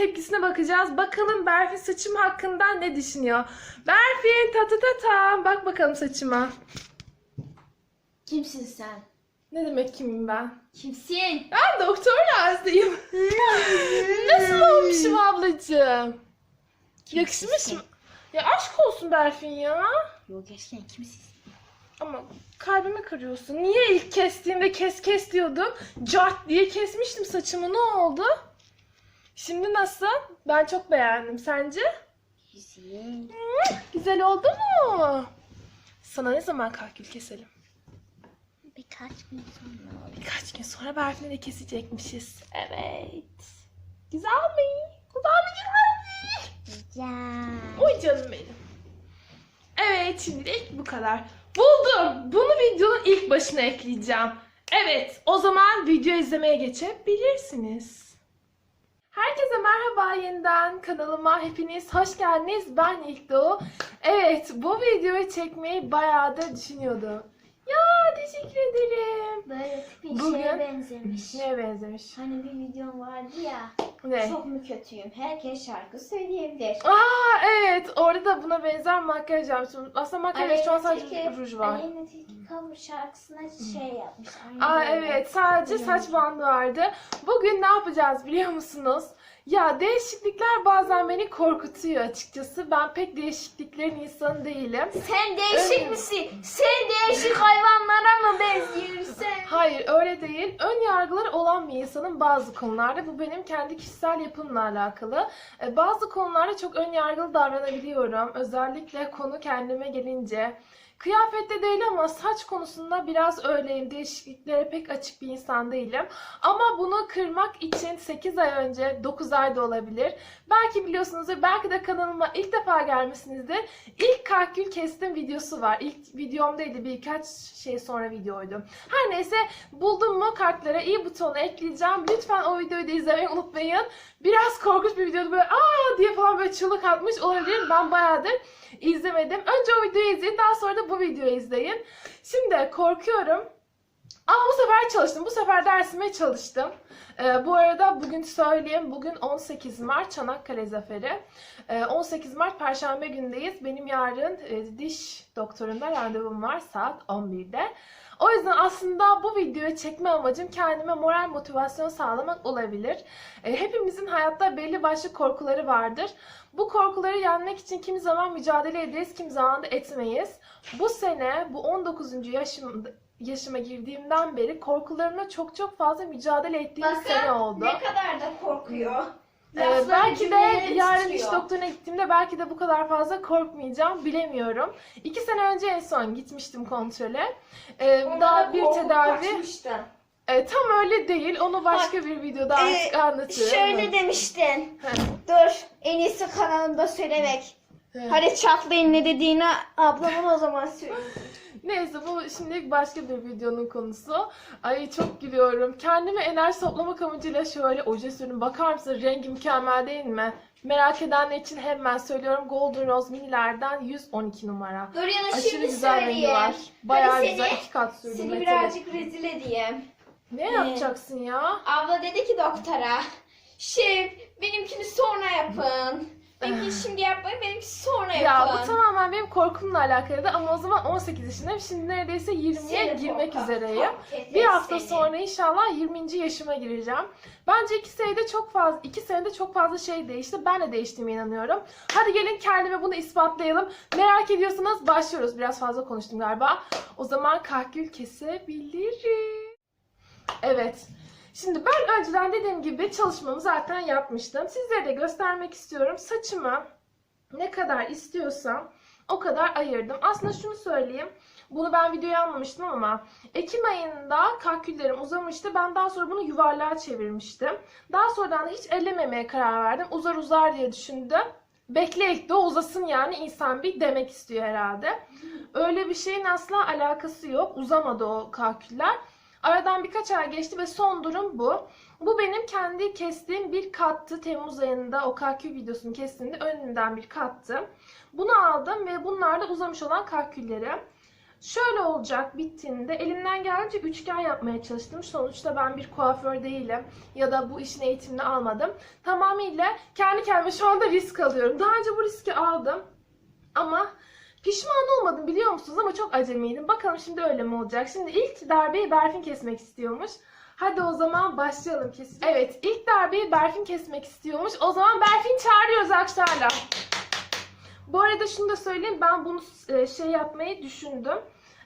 tepkisine bakacağız. Bakalım Berfin saçım hakkında ne düşünüyor? Berfin ta ta ta ta. Bak bakalım saçıma. Kimsin sen? Ne demek kimim ben? Kimsin? Ben doktor Nazlıyım. Nasıl olmuşum ablacığım? Yakışmış mı? Ya aşk olsun Berfin ya. Yok gerçekten kimsin? Ama kalbimi kırıyorsun. Niye ilk kestiğimde kes kes diyordun? Cart diye kesmiştim saçımı. Ne oldu? Şimdi nasıl? Ben çok beğendim. Sence? Güzel. Güzel oldu mu? Sana ne zaman kalkül keselim? Birkaç gün sonra. Birkaç gün sonra Berfin'e de kesecekmişiz. Evet. Güzel mi? Güzel mi? Güzel mi? Güzel. Oy canım benim. Evet şimdilik bu kadar. Buldum. Bunu videonun ilk başına ekleyeceğim. Evet o zaman video izlemeye geçebilirsiniz. Herkese merhaba yeniden kanalıma hepiniz hoş geldiniz. Ben İlkdoğu. Evet bu videoyu çekmeyi bayağı da düşünüyordum. Ya teşekkür ederim. Böyle tipin Bugün- şeye benzemiş. Neye benzemiş? Hani bir videom vardı ya. Ne? Çok mu kötüyüm? Herkes şarkı söyleyebilir. Aa evet orada da buna benzer makyaj yapmıştım. Aslında makyaj şu an sadece Tilki- ruj var. Aleyna Tilki cover şarkısına şey yapmış. Aynı Aa evet sadece saç bandı vardı. Bugün ne yapacağız biliyor musunuz? Ya değişiklikler bazen beni korkutuyor açıkçası. Ben pek değişikliklerin insanı değilim. Sen değişik Evet. misin? Sen değişik hayvanlara mı benziyorsun? Hayır öyle değil. Ön yargıları olan bir insanın bazı konularda. Bu benim kendi kişisel yapımla alakalı. Ee, Bazı konularda çok ön yargılı davranabiliyorum. Özellikle konu kendime gelince. Kıyafette değil ama saç konusunda biraz öyleyim. Değişikliklere pek açık bir insan değilim. Ama bunu kırmak için 8 ay önce, 9 ay da olabilir. Belki biliyorsunuzdur, belki de kanalıma ilk defa gelmişsinizdir. İlk kalkül kestim videosu var. İlk videom değildi, birkaç şey sonra videoydu. Her neyse buldum mu kartlara iyi butonu ekleyeceğim. Lütfen o videoyu da izlemeyi unutmayın. Biraz korkunç bir videodu böyle aa diye falan böyle çığlık atmış olabilir. Ben bayağıdır izlemedim. Önce o videoyu izleyin daha sonra da bu videoyu izleyin. Şimdi korkuyorum. Ama bu sefer çalıştım. Bu sefer dersime çalıştım. Ee, bu arada bugün söyleyeyim. Bugün 18 Mart Çanakkale Zaferi. Ee, 18 Mart Perşembe gündeyiz. Benim yarın e, diş doktorunda randevum var saat 11'de. O yüzden aslında bu videoyu çekme amacım kendime moral motivasyon sağlamak olabilir. E, hepimizin hayatta belli başlı korkuları vardır. Bu korkuları yenmek için kimi zaman mücadele ederiz, kimi zaman da etmeyiz. Bu sene, bu 19. yaşımda yaşıma girdiğimden beri korkularımla çok çok fazla mücadele ettiğim Bakın, sene oldu. Ne kadar da korkuyor. Ee, belki de cümleleri yarın tutuyor. diş doktoruna gittiğimde belki de bu kadar fazla korkmayacağım bilemiyorum. İki sene önce en son gitmiştim kontrole. Ee, Onda daha da bir korkup tedavi. kaçmıştın. Ee, tam öyle değil. Onu başka bir videoda e, artık anlatırım. Şöyle demiştin. Heh. Dur en iyisi kanalımda söylemek. Heh. Hadi çatlayın ne dediğini ablamın o zaman söyle. Neyse bu şimdilik başka bir videonun konusu. Ay çok gülüyorum. Kendime enerji toplamak amacıyla şöyle oje sürdüm. Bakar mısın rengi mükemmel değil mi? Merak edenler için hemen söylüyorum. Golden Rose minilerden 112 numara. Dur ya da Aşırı şimdi güzel rengi söyleyeyim. var. Bayağı Hadi güzel. seni- iki kat sürdüm. Seni metalik. birazcık rezil edeyim. Ne yapacaksın ya? Abla dedi ki doktora. Şey benimkini sonra yapın. Benimkini şimdi yapmayın benimkini sonra Ya yapın. bu tamamen benim korkumla alakalıydı ama o zaman 18 yaşındayım. Şimdi neredeyse 20'ye Seni girmek üzereyim. Bir hafta sonra inşallah 20. yaşıma gireceğim. Bence iki senede çok fazla, iki senede çok fazla şey değişti. Ben de değiştiğime inanıyorum. Hadi gelin kendime bunu ispatlayalım. Merak ediyorsanız başlıyoruz. Biraz fazla konuştum galiba. O zaman kalkül kesebilirim. Evet. Şimdi ben önceden dediğim gibi çalışmamı zaten yapmıştım. Sizlere de göstermek istiyorum. Saçımı ne kadar istiyorsam o kadar ayırdım. Aslında şunu söyleyeyim. Bunu ben videoya almamıştım ama Ekim ayında kalküllerim uzamıştı. Ben daha sonra bunu yuvarlığa çevirmiştim. Daha sonradan da hiç ellememeye karar verdim. Uzar uzar diye düşündüm. Bekleyek de uzasın yani insan bir demek istiyor herhalde. Öyle bir şeyin asla alakası yok. Uzamadı o kalküller. Aradan birkaç ay geçti ve son durum bu. Bu benim kendi kestiğim bir kattı. Temmuz ayında o kalkül videosunu kestiğimde önünden bir kattı. Bunu aldım ve bunlar da uzamış olan kalkülleri. Şöyle olacak bittiğinde elimden geldiğince üçgen yapmaya çalıştım. Sonuçta ben bir kuaför değilim ya da bu işin eğitimini almadım. Tamamıyla kendi kendime şu anda risk alıyorum. Daha önce bu riski aldım ama pişman olmadım biliyor musunuz ama çok acemiydim. Bakalım şimdi öyle mi olacak? Şimdi ilk darbeyi Berfin kesmek istiyormuş. Hadi o zaman başlayalım kes. Evet ilk darbeyi Berfin kesmek istiyormuş. O zaman Berfin çağırıyoruz akşamla. Bu arada şunu da söyleyeyim ben bunu e, şey yapmayı düşündüm.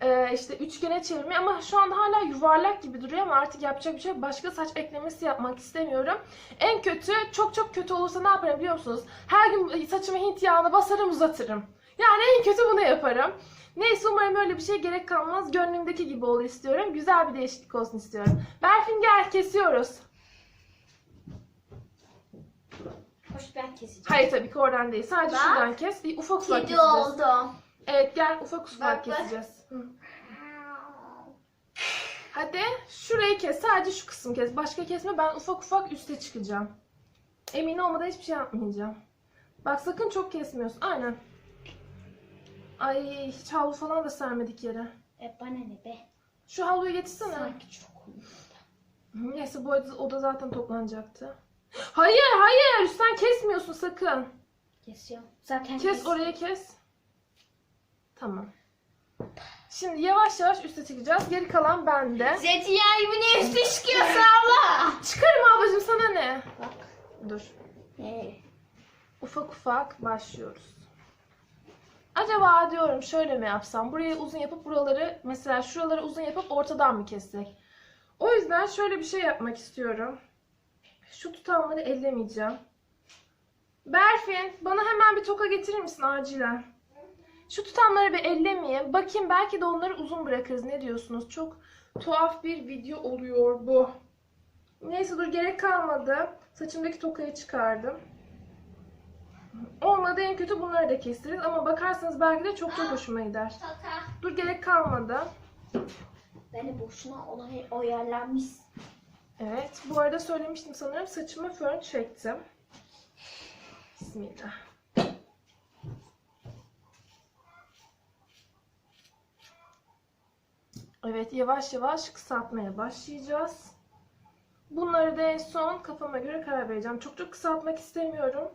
E, işte üçgene çevirmeyi ama şu an hala yuvarlak gibi duruyor ama artık yapacak bir şey. Başka saç eklemesi yapmak istemiyorum. En kötü çok çok kötü olursa ne yaparım biliyor musunuz? Her gün saçıma hint yağını basarım uzatırım. Yani en kötü bunu yaparım. Neyse umarım öyle bir şey gerek kalmaz. Gönlümdeki gibi ol istiyorum. Güzel bir değişiklik olsun istiyorum. Berfin gel kesiyoruz. Hoş ben keseceğim. Hayır tabii ki oradan değil. Sadece Bak. şuradan kes. Bir ufak ufak Kedi keseceğiz. oldum. Evet gel ufak ufak Bak, bak. keseceğiz. Hı. Hadi şurayı kes. Sadece şu kısım kes. Başka kesme. Ben ufak ufak üste çıkacağım. Emin olmadan hiçbir şey yapmayacağım. Bak sakın çok kesmiyorsun. Aynen. Ay hiç havlu falan da sermedik yere. E bana ne be? Şu havluyu getirsene. Sanki çok. Hı, Neyse bu arada o da zaten toplanacaktı. Hayır hayır üstten kesmiyorsun sakın. Kesiyorum. Zaten Kes oraya kes. Tamam. Şimdi yavaş yavaş üste çıkacağız. Geri kalan bende. Zeytinyağı gibi ne üstü çıkıyorsun abla? Çıkarım ablacığım sana ne? Bak. Dur. Ee, Ufak ufak başlıyoruz. Acaba diyorum şöyle mi yapsam? Burayı uzun yapıp buraları mesela şuraları uzun yapıp ortadan mı kessek? O yüzden şöyle bir şey yapmak istiyorum. Şu tutamları ellemeyeceğim. Berfin bana hemen bir toka getirir misin acilen? Şu tutamları bir ellemeyeyim. Bakayım belki de onları uzun bırakırız. Ne diyorsunuz? Çok tuhaf bir video oluyor bu. Neyse dur gerek kalmadı. Saçımdaki tokayı çıkardım. Olmadı en kötü bunları da kestiririz ama bakarsanız belki de çok çok hoşuma gider. Dur gerek kalmadı. Beni boşuna olay oyarlanmış. Evet bu arada söylemiştim sanırım saçımı fön çektim. Bismillah. Evet yavaş yavaş kısaltmaya başlayacağız. Bunları da en son kafama göre karar vereceğim. Çok çok kısaltmak istemiyorum.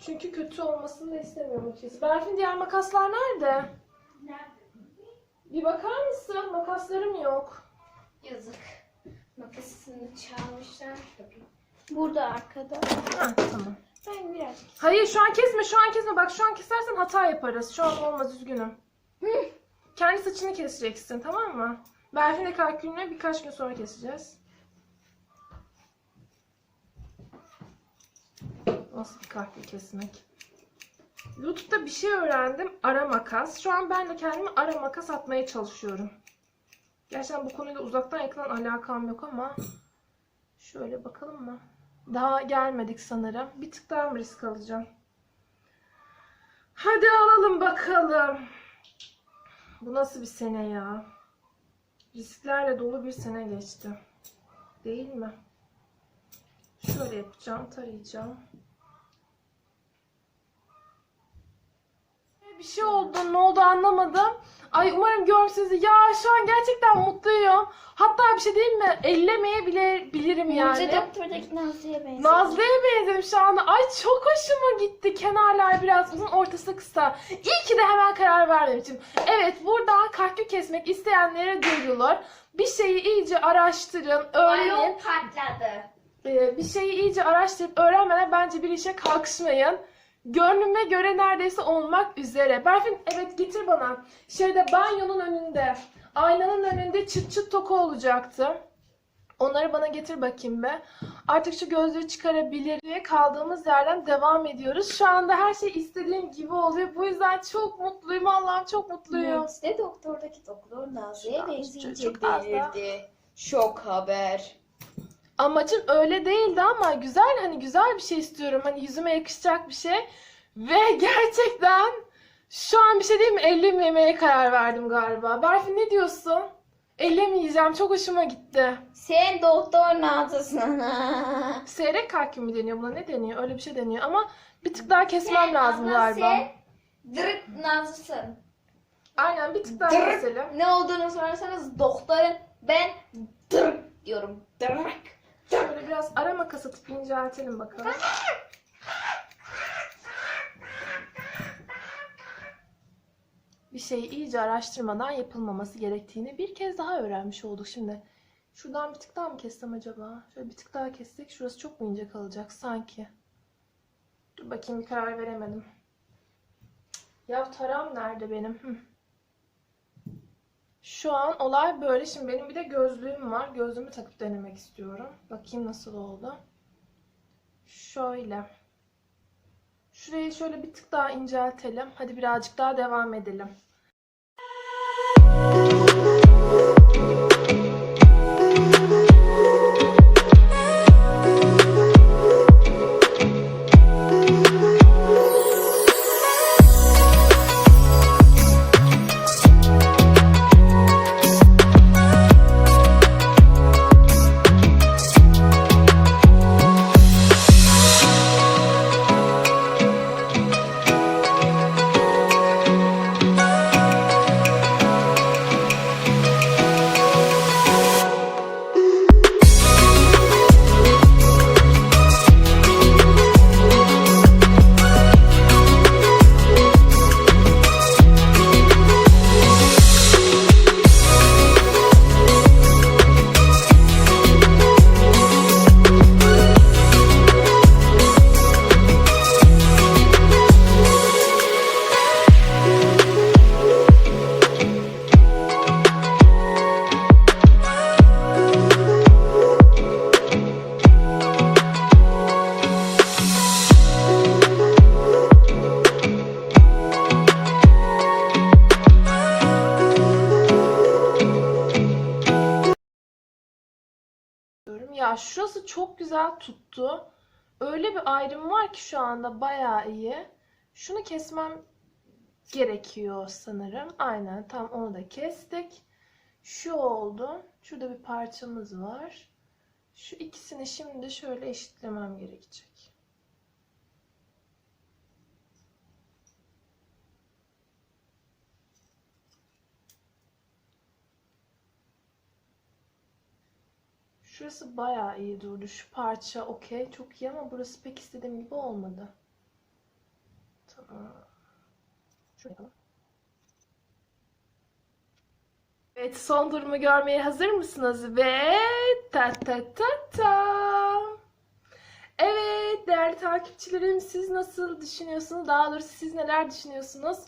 Çünkü kötü olmasını da istemiyorum açıkçası. Berfin diğer makaslar nerede? Nerede? Bir bakar mısın? Makaslarım yok. Yazık. Makasını çalmışlar. Burada arkada. Ha, tamam. Ben birazcık. Hayır şu an kesme şu an kesme. Bak şu an kesersen hata yaparız. Şu an olmaz üzgünüm. Kendi saçını keseceksin tamam mı? Berfin de kalkülünü birkaç gün sonra keseceğiz. Nasıl bir kalkül kesmek? YouTube'da bir şey öğrendim. Ara makas. Şu an ben de kendime ara makas atmaya çalışıyorum. Gerçekten bu konuyla uzaktan yakından alakam yok ama şöyle bakalım mı? Daha gelmedik sanırım. Bir tık daha mı risk alacağım? Hadi alalım bakalım. Bu nasıl bir sene ya? Risklerle dolu bir sene geçti. Değil mi? Şöyle yapacağım, tarayacağım. Bir şey oldu, ne oldu anlamadım. Ay umarım görürsünüz. Ya şu an gerçekten mutluyum. Hatta bir şey diyeyim mi? Ellemeye bilirim yani. Önce doktordaki Nazlı'ya benziyor. Nazlı'ya benzedim şu anda. Ay çok hoşuma gitti. Kenarlar biraz uzun, ortası kısa. İyi ki de hemen karar vermemişim. Evet, burada kalkül kesmek isteyenlere duyurulur. Bir şeyi iyice araştırın, öğrenin. Balon patladı. Ee, bir şeyi iyice araştırıp öğrenmeden bence bir işe kalkışmayın. Gönlüme göre neredeyse olmak üzere. Berfin evet getir bana. Şeyde banyonun önünde, aynanın önünde çıt çıt toka olacaktı. Onları bana getir bakayım be. Artık şu gözlüğü çıkarabilir kaldığımız yerden devam ediyoruz. Şu anda her şey istediğim gibi oluyor. Bu yüzden çok mutluyum. Allah'ım çok mutluyum. Neyse doktordaki doktor Nazlı'ya Şu an benzeyince çok az da. delirdi. Şok haber. Amacım öyle değildi ama güzel hani güzel bir şey istiyorum. Hani yüzüme yakışacak bir şey. Ve gerçekten şu an bir şey değil mi? Ellememeye karar verdim galiba. Berfin ne diyorsun? Ellemeyeceğim. Çok hoşuma gitti. Sen doktor Nazlısın. Seyrek kalkül mü deniyor buna? Ne deniyor? Öyle bir şey deniyor ama bir tık daha kesmem Sen lazım abla galiba. sen Dırık Nazlısın. Aynen bir tık daha keselim. Ne olduğunu sorarsanız doktorun ben dırk diyorum. Dırk. Biraz ara makas atıp inceltelim bakalım. Bir şeyi iyice araştırmadan yapılmaması gerektiğini bir kez daha öğrenmiş olduk şimdi. Şuradan bir tık daha mı kessem acaba? Şöyle bir tık daha kessek şurası çok mu ince kalacak sanki? Dur bakayım bir karar veremedim. Ya taram nerede benim? Hı. Şu an olay böyle. Şimdi benim bir de gözlüğüm var. Gözlüğümü takıp denemek istiyorum. Bakayım nasıl oldu. Şöyle. Şurayı şöyle bir tık daha inceltelim. Hadi birazcık daha devam edelim. Çok güzel tuttu. Öyle bir ayrım var ki şu anda bayağı iyi. Şunu kesmem gerekiyor sanırım. Aynen tam onu da kestik. Şu oldu. Şurada bir parçamız var. Şu ikisini şimdi şöyle eşitlemem gerekecek. Şurası bayağı iyi durdu. Şu parça okey çok iyi ama burası pek istediğim gibi olmadı. Tamam. Şöyle yapalım. Evet son durumu görmeye hazır mısınız? Ve ta ta ta ta. Evet değerli takipçilerim siz nasıl düşünüyorsunuz? Daha doğrusu siz neler düşünüyorsunuz?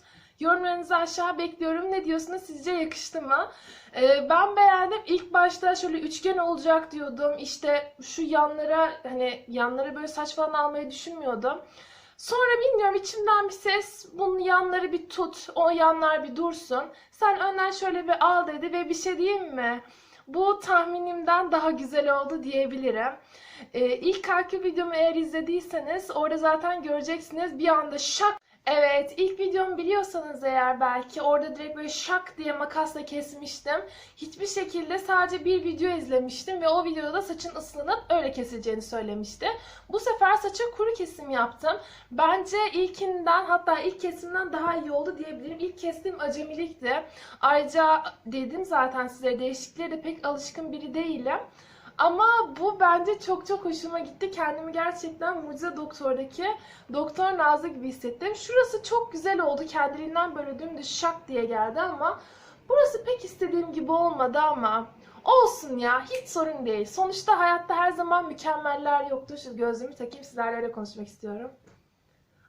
Yorumlarınızı aşağı bekliyorum. Ne diyorsunuz? Sizce yakıştı mı? Ee, ben beğendim. İlk başta şöyle üçgen olacak diyordum. İşte şu yanlara hani yanlara böyle saç falan almayı düşünmüyordum. Sonra bilmiyorum içimden bir ses bunun yanları bir tut, o yanlar bir dursun. Sen önden şöyle bir al dedi ve bir şey diyeyim mi? Bu tahminimden daha güzel oldu diyebilirim. Ee, ilk takip videomu eğer izlediyseniz orada zaten göreceksiniz bir anda şak Evet, ilk videomu biliyorsanız eğer belki orada direkt böyle şak diye makasla kesmiştim. Hiçbir şekilde sadece bir video izlemiştim ve o videoda saçın ıslanıp öyle kesileceğini söylemişti. Bu sefer saça kuru kesim yaptım. Bence ilkinden hatta ilk kesimden daha iyi oldu diyebilirim. İlk kestiğim acemilikti. Ayrıca dedim zaten size değişikliğe de pek alışkın biri değilim. Ama bu bence çok çok hoşuma gitti. Kendimi gerçekten Mucize Doktor'daki Doktor Nazlı gibi hissettim. Şurası çok güzel oldu. Kendiliğinden böyle dümdüz şak diye geldi ama burası pek istediğim gibi olmadı ama olsun ya hiç sorun değil. Sonuçta hayatta her zaman mükemmeller yoktur. Şu gözlüğümü takayım sizlerle öyle konuşmak istiyorum.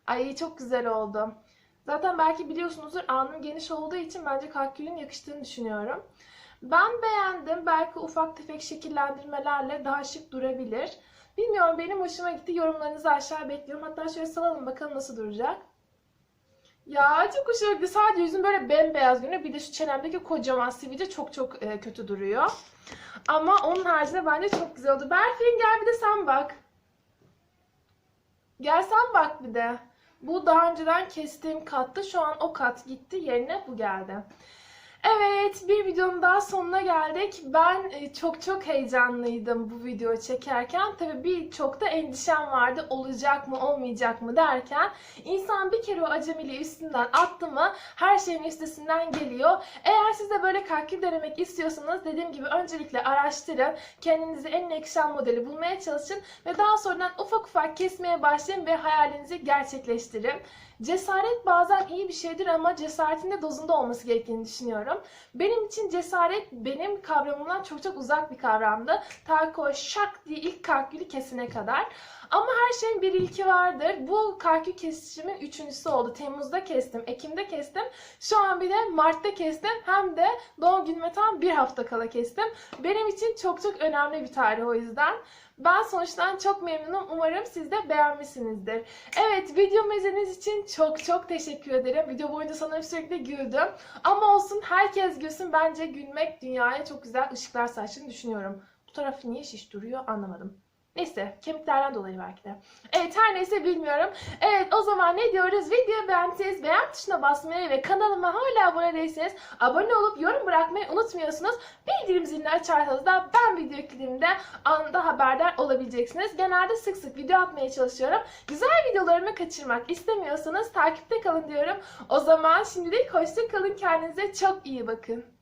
Ay çok güzel oldu. Zaten belki biliyorsunuzdur alnım geniş olduğu için bence kalkülün yakıştığını düşünüyorum. Ben beğendim. Belki ufak tefek şekillendirmelerle daha şık durabilir. Bilmiyorum benim hoşuma gitti. Yorumlarınızı aşağı bekliyorum. Hatta şöyle salalım bakalım nasıl duracak. Ya çok hoşuma gitti. Sadece yüzüm böyle bembeyaz görünüyor. Bir de şu çenemdeki kocaman sivilce çok çok e, kötü duruyor. Ama onun haricinde bence çok güzel oldu. Berfin gel bir de sen bak. Gel sen bak bir de. Bu daha önceden kestiğim kattı. Şu an o kat gitti. Yerine bu geldi. Evet, bir videonun daha sonuna geldik. Ben e, çok çok heyecanlıydım bu videoyu çekerken. Tabii birçok da endişem vardı. Olacak mı, olmayacak mı derken. İnsan bir kere o acemiliği üstünden attı mı her şeyin üstesinden geliyor. Eğer siz de böyle kalkül denemek istiyorsanız dediğim gibi öncelikle araştırın. Kendinize en yakışan modeli bulmaya çalışın ve daha sonradan ufak ufak kesmeye başlayın ve hayalinizi gerçekleştirin. Cesaret bazen iyi bir şeydir ama cesaretin de dozunda olması gerektiğini düşünüyorum. Benim için cesaret benim kavramımdan çok çok uzak bir kavramdı. Ta ki o şak diye ilk kalkülü kesine kadar. Ama her şeyin bir ilki vardır. Bu kalkül kesişimin üçüncüsü oldu. Temmuz'da kestim, Ekim'de kestim. Şu an bir de Mart'ta kestim. Hem de doğum günüme tam bir hafta kala kestim. Benim için çok çok önemli bir tarih o yüzden. Ben sonuçtan çok memnunum. Umarım siz de beğenmişsinizdir. Evet videomu izlediğiniz için çok çok teşekkür ederim. Video boyunca sanırım sürekli güldüm. Ama olsun herkes gülsün. Bence gülmek dünyaya çok güzel ışıklar saçtığını düşünüyorum. Bu tarafı niye şiş duruyor anlamadım. Neyse kemiklerden dolayı belki de. Evet her neyse bilmiyorum. Evet o zaman ne diyoruz? Videoyu beğendiyseniz beğen tuşuna basmayı ve kanalıma hala abone değilseniz abone olup yorum bırakmayı unutmuyorsunuz. Bildirim zilini açarsanız da ben video yüklediğimde anında haberdar olabileceksiniz. Genelde sık sık video atmaya çalışıyorum. Güzel videolarımı kaçırmak istemiyorsanız takipte kalın diyorum. O zaman şimdilik hoşça kalın kendinize çok iyi bakın.